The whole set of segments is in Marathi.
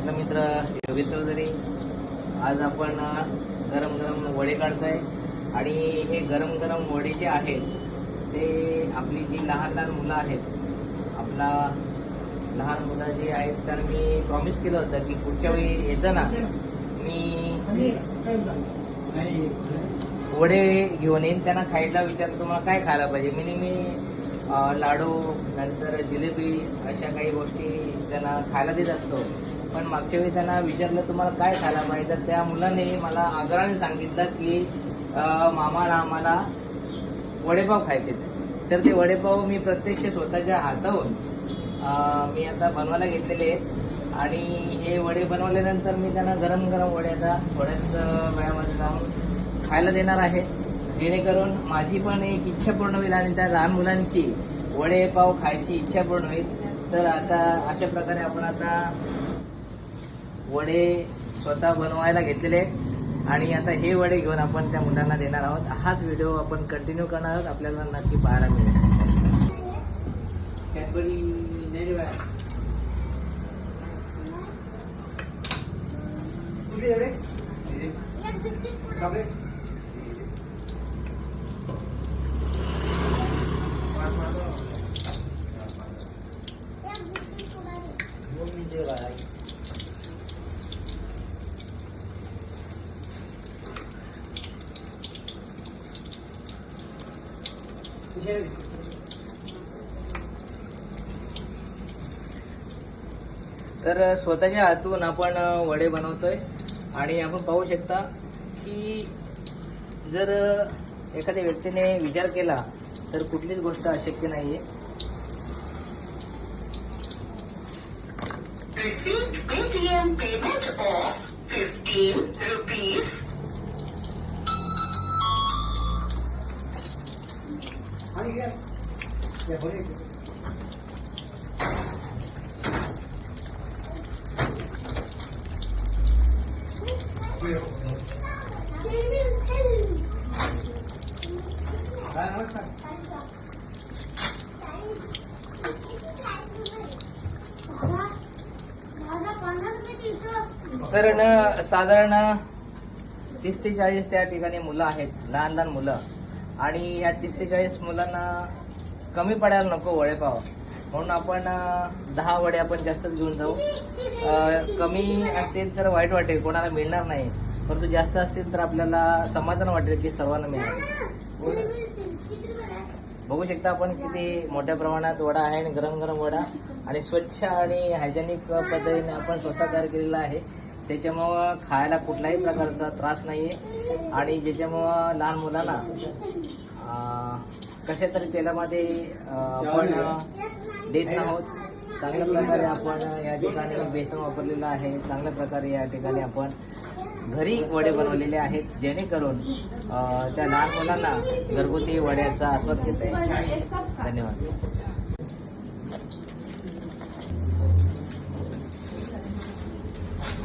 आपला मित्र योगेश चौधरी. आज आपण गरम गरम वडे काढतोय. आणि हे गरम गरम वडे जे आहेत ते आपली जी लहान लहान मुलं आहेत आपला लहान मुलं जी आहेत तर मी प्रॉमिस केलं होतं की पुढच्या वेळी येतं ना मी वडे घेऊन येईन त्यांना खायला विचार तुम्हाला काय खायला पाहिजे? मी नेहमी लाडू नंतर जिलेबी अशा काही गोष्टी त्यांना खायला देत असतो. पण मागच्या वेळी त्यांना विचारलं तुम्हाला काय खायला पाहिजे? तर त्या मुलाने मला आग्रहाने सांगितलं की मामाला आम्हाला वडेपाव खायचे तर ते वडेपाव मी प्रत्यक्ष स्वतःच्या हाताहून मी आता बनवायला घेतलेले आणि हे वडे बनवल्यानंतर मी त्यांना गरम गरम वडे आता थोड्याच वेळामध्ये जाऊन खायला देणार आहे. जेणेकरून माझी पण एक इच्छा पूर्ण होईल आणि त्या लहान मुलांची वडेपाव खायची इच्छा पूर्ण होईल. तर आता अशा प्रकारे आपण आता वडे स्वतः बनवायला घेतलेले आणि आता हे वडे घेऊन आपण त्या मुलांना देणार आहोत. हाच व्हिडिओ आपण कंटिन्यू करणार आहोत. आपल्याला नक्की पाहायला मिळेल. कॅडबरी नाही तर स्वतःच्या हातून आपण वडे बनवतोय. आणि आपण पाहू शकता की जर एखाद्या व्यक्तीने विचार केला तर कुठलीच गोष्ट अशक्य नाहीये. Received 15 तर न साधारण तीस ते चाळीस त्या ठिकाणी मुलं आहेत लहान लहान मुलं. आणि या तीस ते चाळीस मुलांना कमी पडायला नको वडेपाव म्हणून आपण दहा वडे आपण जास्तच घेऊन जाऊ. कमी असतील तर वाईट वाटेल कोणाला मिळणार नाही. परंतु जास्त असतील तर आपल्याला समाधान वाटेल की सर्वांना मिळाले बघू शकता आपण किती मोठ्या प्रमाणात वडा आहे आणि गरम गरम वडा आणि स्वच्छ आणि हायजेनिक पद्धतीने आपण स्वतः तयार केलेला आहे. त्याच्यामुळं खायला कुठल्याही प्रकारचा त्रास नाहीये. आणि ज्याच्यामुळं लहान मुलांना कशा तरी तेलामध्ये आपण देत आहोत चांगल्या प्रकारे आपण या ठिकाणी बेसन वापरलेलं आहे. चांगल्या प्रकारे या ठिकाणी आपण घरी वडे बनवलेले आहेत. जेणेकरून त्या लहान मुलांना घरगुती वड्याचा आस्वाद घेता येईल. धन्यवाद.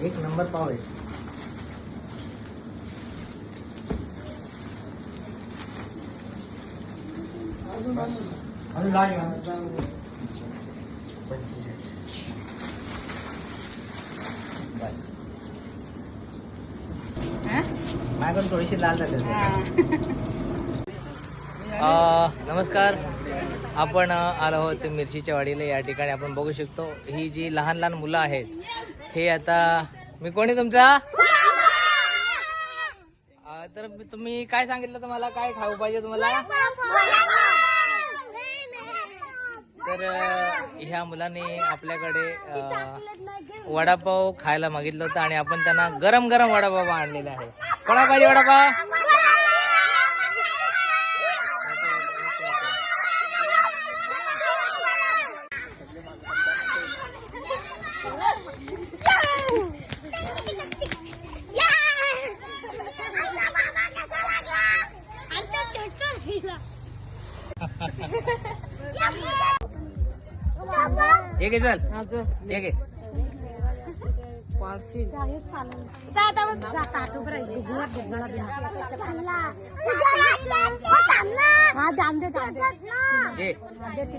एक नंबर पाव आहे. थोडीशी लाल झाली. नमस्कार. आपण आलो आहोत मिरचीच्या वाडीला. या ठिकाणी आपण बघू शकतो ही जी लहान लहान मुलं आहेत हे आता मी कोणी तुमचा? तर तुम्ही काय सांगितलं तुम्हाला? काय खाऊ पाहिजे तुम्हाला? तर ह्या मुलांनी आपल्याकडे वडापाव खायला मागितलं होतं आणि आपण त्यांना गरम गरम वडापाव आणलेला आहे. कोणा पाहिजे वडापाव? एक आहे चल. एक आहे घे.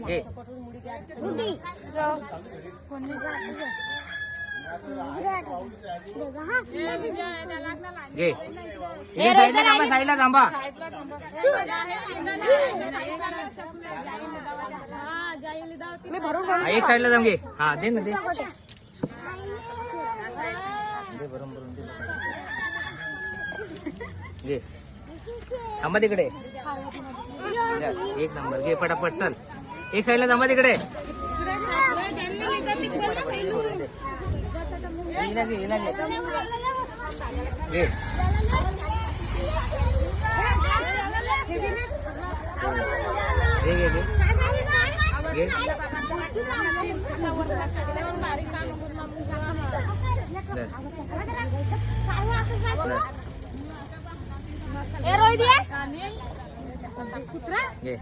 घे घे. इथे साईडला थांबा साईडला थांबा. हा, एक साईडला थांब घे. हा दे ना दे. दे. भरून भरून दे घे थांबा तिकडे. द्या, एक नंबर. घे पटापट चल. एक साईडला थांबा तिकडे. हिला घे हिला घे घे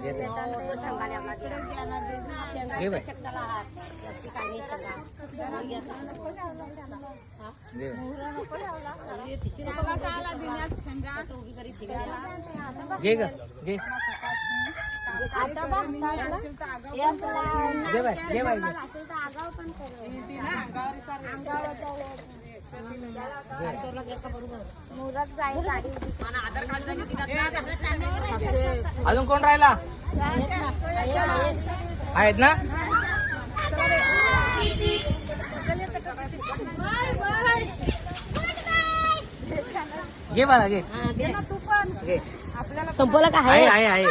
घे घे ग. घे बाय. घे. अजून कोण राहिला? आहेत ना? घे बाळा घे. घे. संपलं का? आहे आहे. आहे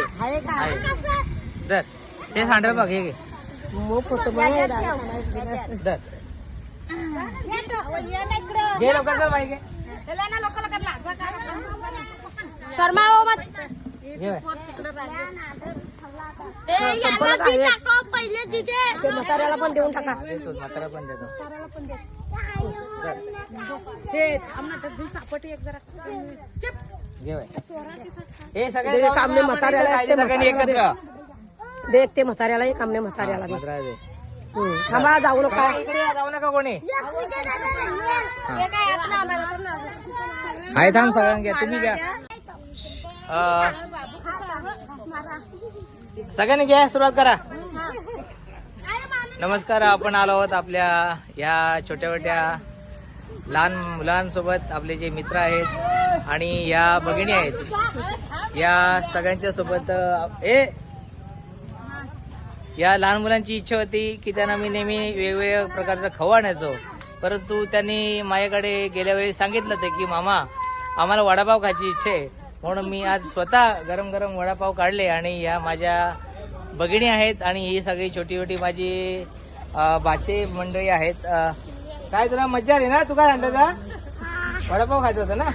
आहे. दर. ते सांडर बघ घे घे. मग होतं बघ. दर. घे लवकर चल बाई घे शर्मा हो मत घे बाई. संपलं का आहे? ते म्हाताऱ्याला पण देऊन टाका देतो म्हातारा पण देतो घे बाई हे सगळे दे, जाऊन आपण म्हाताऱ्याला ते सगळ्यांनी म्हाताऱ्याला एकत्र देख ते म्हाताऱ्याला एक आमने म्हाताऱ्याला दे. म्हातारा दे. थांबा जाऊ नका. इकडे जाऊ नका कोणी. आहे थांब सगळ्यांना घ्या तुम्ही घ्या. अं, सगळ्यांनी घ्या सुरुवात करा. नमस्कार आपण आलो आहोत आपल्या या छोट्या छोट्या लहान मुलांसोबत. आपले जे मित्र आहेत आणि या भगिनी आहेत. या सगळ्यांच्या सोबत ए या लहान मुलांची इच्छा होती की त्यांना मी नेहमी वेगवेगळ्या प्रकारचं खाऊ आणायचो परंतु त्यांनी माझ्याकडे गेल्या वेळी सांगितलं होतं की मामा आम्हाला वडापाव खायची इच्छा आहे. म्हणून मी आज स्वतः गरम गरम वडापाव काढले आणि या माझ्या भगिनी आहेत आणि ही सगळी छोटी छोटी माझी भाचे मंडळी आहेत. काय तुला मज्जा आली ना? तू काय आणलं का वडापाव खायचं होतं ना?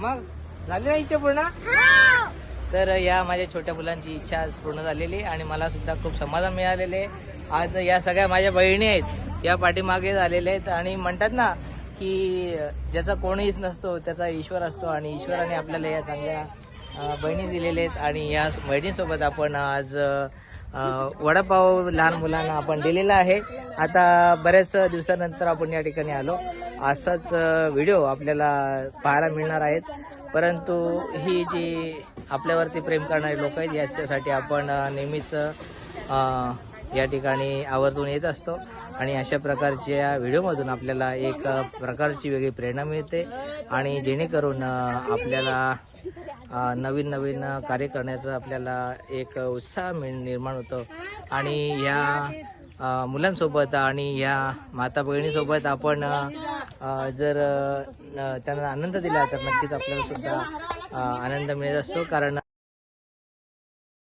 मग झाली ना इच्छा पूर्ण? तर या माझ्या छोट्या मुलांची इच्छा आज पूर्ण झालेली आणि मला सुद्धा खूप समाधान मिळालेले आहे. आज या सगळ्या माझ्या बहिणी आहेत या पाठीमागे झालेले आहेत आणि म्हणतात ना की ज्याचा कोणीच नसतो त्याचा ईश्वर असतो आणि ईश्वराने आपल्याला या चांगल्या बहिणी दिलेल्या आहेत आणि या बहिणींसोबत आपण आज वडापाव लहान मुलांना आपण दिलेला आहे. आता बऱ्याच दिवसानंतर आपण या ठिकाणी आलो. असाच व्हिडिओ आपल्याला पाहायला मिळणार आहेत. परंतु ही जी आपल्यावरती प्रेम करणारे लोक आहेत याच्यासाठी आपण नेहमीच या ठिकाणी आवर्जून येत असतो. आणि अशा प्रकारच्या व्हिडिओमधून आपल्याला एक प्रकारची वेगळी प्रेरणा मिळते. आणि जेणेकरून आपल्याला नवीन नवीन कार्य करण्याचा आपल्याला एक उत्साह मिळ- निर्माण होतो. आणि या मुलांसोबत आणि या माता बहिणीसोबत आपण जर त्यांना आनंद दिला तर नक्कीच आपल्याला सुद्धा आनंद मिळत असतो. कारण